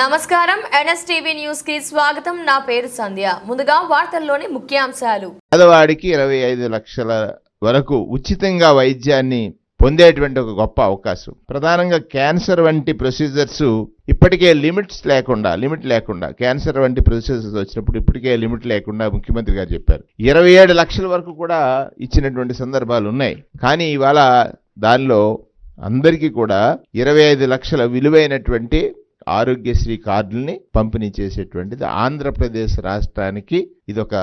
నమస్కారం. ఎన్ఎస్టీవీ న్యూస్కి స్వాగతం. నా పేరు సంధ్య. ముందుగా వార్తల్లోని ముఖ్యాంశాలు. పేదవాడికి ఇరవై ఐదు లక్షల వరకు ఉచితంగా వైద్యాన్ని పొందేటువంటి ఒక గొప్ప అవకాశం. ప్రధానంగా క్యాన్సర్ వంటి ప్రొసీజర్స్ ఇప్పటికే లిమిట్స్ లేకుండా లిమిట్ లేకుండా క్యాన్సర్ వంటి ప్రొసీజర్స్ వచ్చినప్పుడు ఇప్పటికే లిమిట్ లేకుండా ముఖ్యమంత్రి గారు చెప్పారు. ఇరవై ఏడు లక్షల వరకు కూడా ఇచ్చినటువంటి సందర్భాలు ఉన్నాయి. కానీ ఇవాళ దానిలో అందరికీ కూడా ఇరవై ఐదు లక్షల విలువైనటువంటి ఆరోగ్యశ్రీ కార్డుల్ని పంపిణీ చేసేటువంటిది ఆంధ్రప్రదేశ్ రాష్ట్రానికి ఇదొక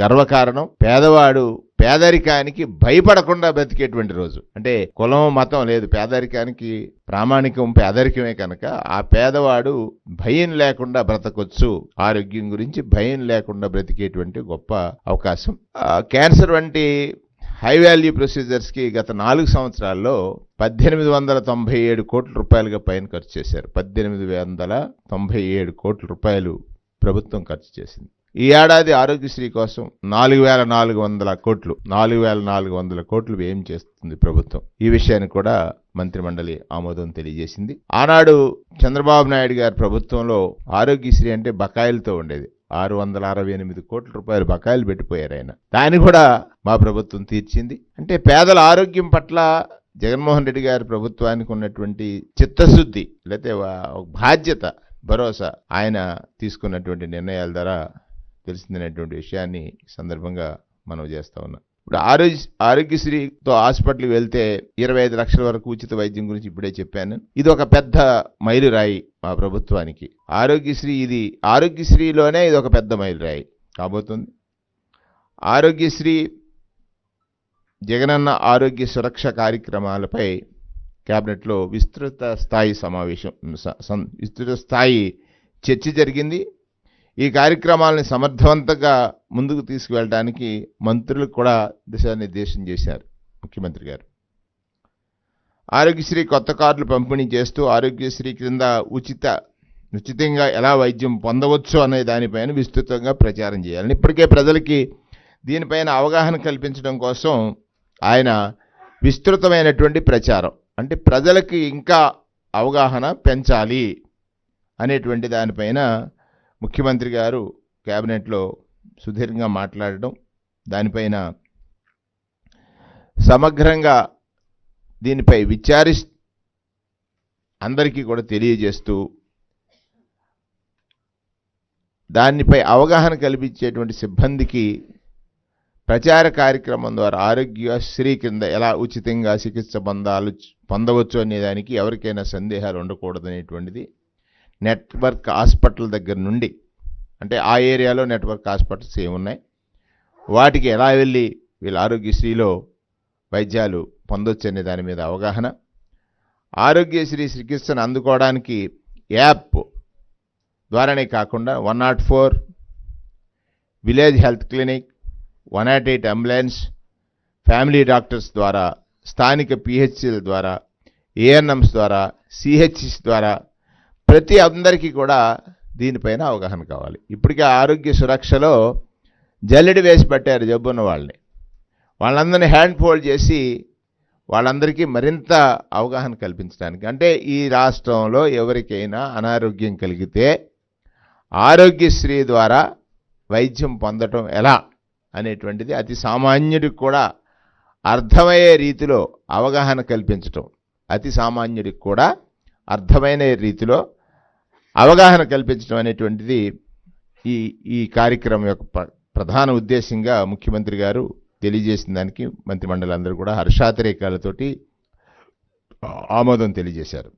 గర్వకారణం పేదవాడు పేదరికానికి భయపడకుండా బ్రతికేటువంటి రోజు. అంటే కులం మతం లేదు. పేదరికానికి ప్రామాణికం పేదరికమే కనుక ఆ పేదవాడు భయం లేకుండా బ్రతకొచ్చు. ఆరోగ్యం గురించి భయం లేకుండా బ్రతికేటువంటి గొప్ప అవకాశం. క్యాన్సర్ వంటి హై వాల్యూ ప్రొసీజర్స్కి గత నాలుగు సంవత్సరాల్లో పద్దెనిమిది వందల తొంభై ఏడు కోట్ల రూపాయలుగా పైన ఖర్చు చేశారు. పద్దెనిమిది వందల తొంభై ఏడు కోట్ల రూపాయలు ప్రభుత్వం ఖర్చు చేసింది. ఈ ఏడాది ఆరోగ్యశ్రీ కోసం నాలుగు వేల నాలుగు వందల కోట్లు నాలుగు వేల నాలుగు వందల కోట్లు వ్యయం చేస్తుంది ప్రభుత్వం. ఈ విషయాన్ని కూడా మంత్రిమండలి ఆమోదం తెలియజేసింది. ఆనాడు చంద్రబాబు నాయుడు గారి ప్రభుత్వంలో ఆరోగ్యశ్రీ అంటే బకాయిలతో ఉండేది. ఆరు వందల అరవై ఎనిమిది కోట్ల రూపాయలు బకాయిలు పెట్టిపోయారు ఆయన. దాన్ని కూడా మా ప్రభుత్వం తీర్చింది. అంటే పేదల ఆరోగ్యం పట్ల జగన్మోహన్ రెడ్డి గారి ప్రభుత్వానికి ఉన్నటువంటి చిత్తశుద్ధి లేకపోతే బాధ్యత భరోసా ఆయన తీసుకున్నటువంటి నిర్ణయాల ద్వారా తెలిసిందనేటువంటి విషయాన్ని సందర్భంగా మనం చేస్తా ఉన్నాం. ఇప్పుడు ఆరోగ్య ఆరోగ్యశ్రీతో హాస్పిటల్కి వెళ్తే ఇరవై ఐదు లక్షల వరకు ఉచిత వైద్యం గురించి ఇప్పుడే చెప్పాను. ఇది ఒక పెద్ద మైలురాయి మా ప్రభుత్వానికి. ఆరోగ్యశ్రీ ఇది ఆరోగ్యశ్రీలోనే ఇది ఒక పెద్ద మైలురాయి కాబోతుంది. ఆరోగ్యశ్రీ జగనన్న ఆరోగ్య సురక్ష కార్యక్రమాలపై క్యాబినెట్లో విస్తృత స్థాయి సమావేశం విస్తృత స్థాయి చర్చ జరిగింది. ఈ కార్యక్రమాలని సమర్థవంతంగా ముందుకు తీసుకువెళ్ళడానికి మంత్రులకు కూడా దిశానిర్దేశం చేశారు ముఖ్యమంత్రి గారు. ఆరోగ్యశ్రీ కొత్త కార్డులు పంపిణీ చేస్తూ ఆరోగ్యశ్రీ క్రింద ఉచిత ఉచితంగా ఎలా వైద్యం పొందవచ్చు అనే దానిపైన విస్తృతంగా ప్రచారం చేయాలని ఇప్పటికే ప్రజలకి దీనిపైన అవగాహన కల్పించడం కోసం ఆయన విస్తృతమైనటువంటి ప్రచారం అంటే ప్రజలకి ఇంకా అవగాహన పెంచాలి అనేటువంటి దానిపైన ముఖ్యమంత్రి గారు క్యాబినెట్లో సుదీర్ఘంగా మాట్లాడడం దానిపైన సమగ్రంగా దీనిపై విచారి అందరికీ కూడా తెలియజేస్తూ దానిపై అవగాహన కల్పించేటువంటి సిబ్బందికి ప్రచార కార్యక్రమం ద్వారా ఆరోగ్యశ్రీ కింద ఎలా ఉచితంగా చికిత్స పొందాలు పొందవచ్చు అనే దానికి ఎవరికైనా సందేహాలు ఉండకూడదనేటువంటిది నెట్వర్క్ హాస్పిటల్ దగ్గర నుండి అంటే ఆ ఏరియాలో నెట్వర్క్ హాస్పిటల్స్ ఏమున్నాయి వాటికి ఎలా వెళ్ళి వీళ్ళ ఆరోగ్యశ్రీలో వైద్యాలు పొందొచ్చు అనే దాని మీద అవగాహన. ఆరోగ్యశ్రీ చికిత్సను అందుకోవడానికి యాప్ ద్వారానే కాకుండా one nought four village health clinic one nought eight ambulance family doctors ద్వారా స్థానిక పిహెచ్సిల ద్వారా ఏఎన్ఎంస్ ద్వారా సిహెచ్సిస్ ద్వారా ప్రతి అందరికీ కూడా దీనిపైన అవగాహన కావాలి. ఇప్పటికే ఆరోగ్య సురక్షలో జల్లెడి వేసి పెట్టారు జబ్బున్న వాళ్ళని. వాళ్ళందరినీ హ్యాండ్ ఫోల్డ్ చేసి వాళ్ళందరికీ మరింత అవగాహన కల్పించడానికి. అంటే ఈ రాష్ట్రంలో ఎవరికైనా అనారోగ్యం కలిగితే ఆరోగ్యశ్రీ ద్వారా వైద్యం పొందటం ఎలా అనేటువంటిది అతి సామాన్యుడికి కూడా అర్థమయ్యే రీతిలో అవగాహన కల్పించటం. అతి సామాన్యుడికి కూడా అర్థమైన రీతిలో అవగాహన కల్పించడం అనేటువంటిది ఈ ఈ కార్యక్రమం యొక్క ప్రధాన ఉద్దేశంగా ముఖ్యమంత్రి గారు తెలియజేసిన దానికి మంత్రిమండలి అందరూ కూడా హర్షాతిరేకాలతోటి ఆమోదం తెలియజేశారు.